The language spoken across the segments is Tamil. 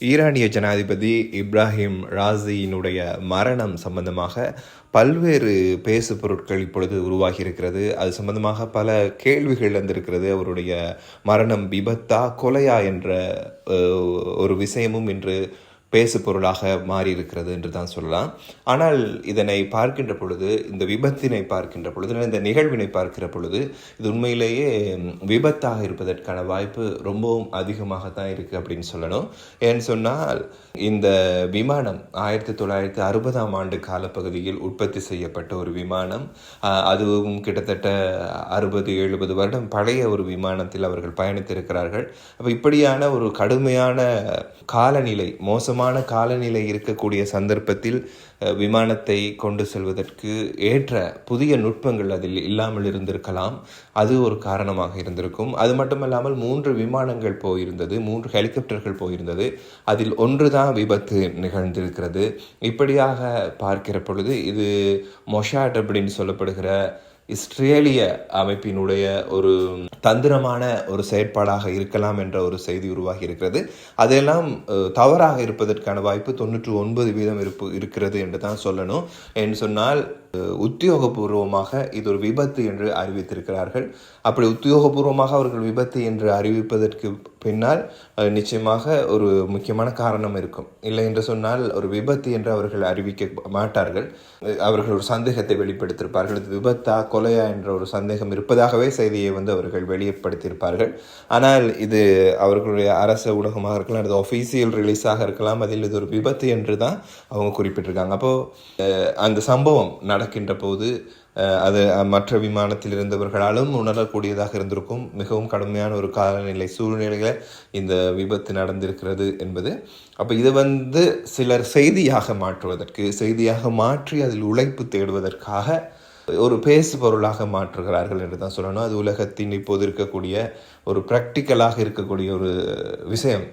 ஈரானிய ஜனாதிபதி இப்ராஹிம் ராசியினுடைய மரணம் சம்பந்தமாக பல்வேறு பேசு பொருட்கள் இப்பொழுது உருவாகி இருக்கிறது அது சம்பந்தமாக பல கேள்விகள் வந்திருக்கிறது அவருடைய மரணம் விபத்தா கொலையா என்ற ஒரு விஷயமும் இன்று பேசு பொருளாக மாறியிருக்கிறது என்று தான் சொல்லலாம். ஆனால் இதனை பார்க்கின்ற பொழுது இந்த விபத்தினை பார்க்கின்ற பொழுது இந்த நிகழ்வினை பார்க்கிற பொழுது இது உண்மையிலேயே விபத்தாக இருப்பதற்கான வாய்ப்பு ரொம்பவும் அதிகமாக தான் இருக்குது அப்படின்னு சொல்லணும். ஏன்னு சொன்னால் இந்த விமானம் ஆயிரத்தி தொள்ளாயிரத்தி அறுபதாம் ஆண்டு காலப்பகுதியில் உற்பத்தி செய்யப்பட்ட ஒரு விமானம் அதுவும் கிட்டத்தட்ட அறுபது எழுபது வருடம் பழைய ஒரு விமானத்தில் அவர்கள் பயணித்திருக்கிறார்கள். அப்போ இப்படியான ஒரு கடுமையான காலநிலை மோசமான காலநிலை இருக்கக்கூடிய சந்தர்ப்பத்தில் விமானத்தை கொண்டு செல்வதற்கு ஏற்ற புதிய நுட்பங்கள் அதில் இல்லாமல் இருந்திருக்கலாம். அது ஒரு காரணமாக இருந்திருக்கும். அது மட்டுமல்லாமல் மூன்று விமானங்கள் போயிருந்தது மூன்று ஹெலிகாப்டர்கள் போயிருந்தது. அதில் ஒன்று தான் விபத்து நிகழ்ந்திருக்கிறது. இப்படியாக பார்க்கிற பொழுது இது மொஷாட் அப்படின்னு சொல்லப்படுகிற இஸ்ரேலிய அமைப்பினுடைய ஒரு தந்திரமான ஒரு செயற்பாடாக இருக்கலாம் என்ற ஒரு செய்தி உருவாகி இருக்கிறது அதெல்லாம் தவறாக இருப்பதற்கான வாய்ப்பு தொண்ணூற்று ஒன்பது வீதம் இருப்பு இருக்கிறது என்று தான் சொல்லணும். என்று சொன்னால் உத்தியோகபூர்வமாக இது ஒரு விபத்து என்று அறிவித்திருக்கிறார்கள். அப்படி உத்தியோகபூர்வமாக அவர்கள் விபத்து என்று அறிவிப்பதற்கு பின்னால் நிச்சயமாக ஒரு முக்கியமான காரணம் இருக்கும். இல்லை என்று சொன்னால் ஒரு விபத்து என்று அவர்கள் அறிவிக்க மாட்டார்கள். அவர்கள் ஒரு சந்தேகத்தை வெளிப்படுத்தியிருப்பார்கள். விபத்தா கொலையா என்ற ஒரு சந்தேகம் இருப்பதாகவே செய்தியை வந்து அவர்கள் வெளிப்படுத்தியிருப்பார்கள். ஆனால் இது அவர்களுடைய அரச ஊடகமாக இருக்கலாம் அல்லது ஒஃபீஷியல் ரிலீஸாக இருக்கலாம் அதில் இது ஒரு விபத்து என்று தான் அவங்க குறிப்பிட்டிருக்காங்க. அப்போது அந்த சம்பவம் நடக்கின்ற போது அது மற்ற விமானத்தில் இருந்தவர்களாலும் உணரக்கூடியதாக இருந்திருக்கும். மிகவும் கடுமையான ஒரு காலநிலை சூழ்நிலையில் இந்த விபத்து நடந்திருக்கிறது என்பது. அப்போ இது வந்து சிலர் செய்தியாக மாற்றுவதற்கு செய்தியாக மாற்றி அதில் உழைப்பு தேடுவதற்காக ஒரு பேசு பொருளாக மாற்றுகிறார்கள் என்று தான் சொல்லணும். அது உலகத்தின் இப்போது இருக்கக்கூடிய ஒரு ப்ராக்டிக்கலாக இருக்கக்கூடிய ஒரு விஷயம்.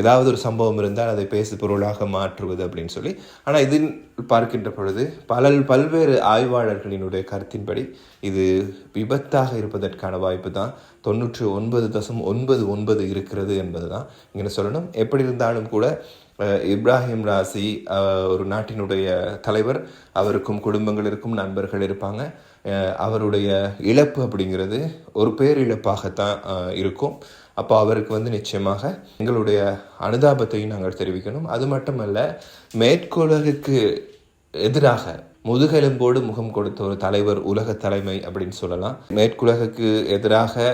ஏதாவது ஒரு சம்பவம் இருந்தால் அதை பேசு பொருளாக மாற்றுவது அப்படின்னு சொல்லி. ஆனால் இதில் பார்க்கின்ற பொழுது பல பல்வேறு ஆய்வாளர்களினுடைய கருத்தின்படி இது விபத்தாக இருப்பதற்கான வாய்ப்பு தான். தொண்ணூற்று ஒன்பது தசம் ஒன்பது ஒன்பது இருக்கிறது என்பது தான் இங்கே சொல்லணும். எப்படி இருந்தாலும் கூட இப்ராஹிம் ராசி ஒரு நாட்டினுடைய தலைவர். அவருக்கும் குடும்பங்கள் இருக்கும் நண்பர்கள் இருப்பாங்க. அவருடைய இழப்பு அப்படிங்கிறது ஒரு பேரிழப்பாகத்தான் இருக்கும். அப்போ அவருக்கு வந்து நிச்சயமாக எங்களுடைய அனுதாபத்தையும் நாங்கள் தெரிவிக்கணும். அது மட்டுமல்ல மேற்குலகுக்கு எதிராக முதுகெலும்போடு முகம் கொடுத்த ஒரு தலைவர் உலக தலைமை அப்படின்னு சொல்லலாம். மேற்குலகுக்கு எதிராக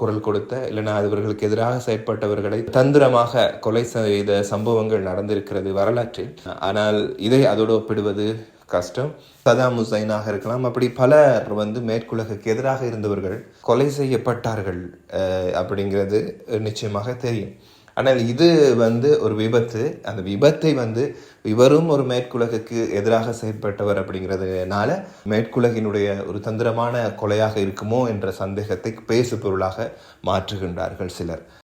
குரல் கொடுத்த இல்லைனா அவர்களுக்கு எதிராக செயற்பட்டவர்களை தந்திரமாக கொலை செய்த சம்பவங்கள் நடந்திருக்கிறது வரலாற்றில். ஆனால் இதை அதோடு ஒப்பிடுவது கஷ்டம். சதாம் ஹுசைனாக இருக்கலாம். அப்படி பலர் வந்து மேற்குலகுக்கு எதிராக இருந்தவர்கள் கொலை செய்யப்பட்டார்கள் அப்படிங்கிறது நிச்சயமாக தெரியும். ஆனால் இது வந்து ஒரு விபத்து. அந்த விபத்தை வந்து இவரும் ஒரு மேற்குலகுக்கு எதிராக செயற்பட்டவர் அப்படிங்கிறதுனால மேற்குலகினுடைய ஒரு தந்திரமான கொலையாக இருக்குமோ என்ற சந்தேகத்தை பேசு பொருளாக மாற்றுகின்றார்கள் சிலர்.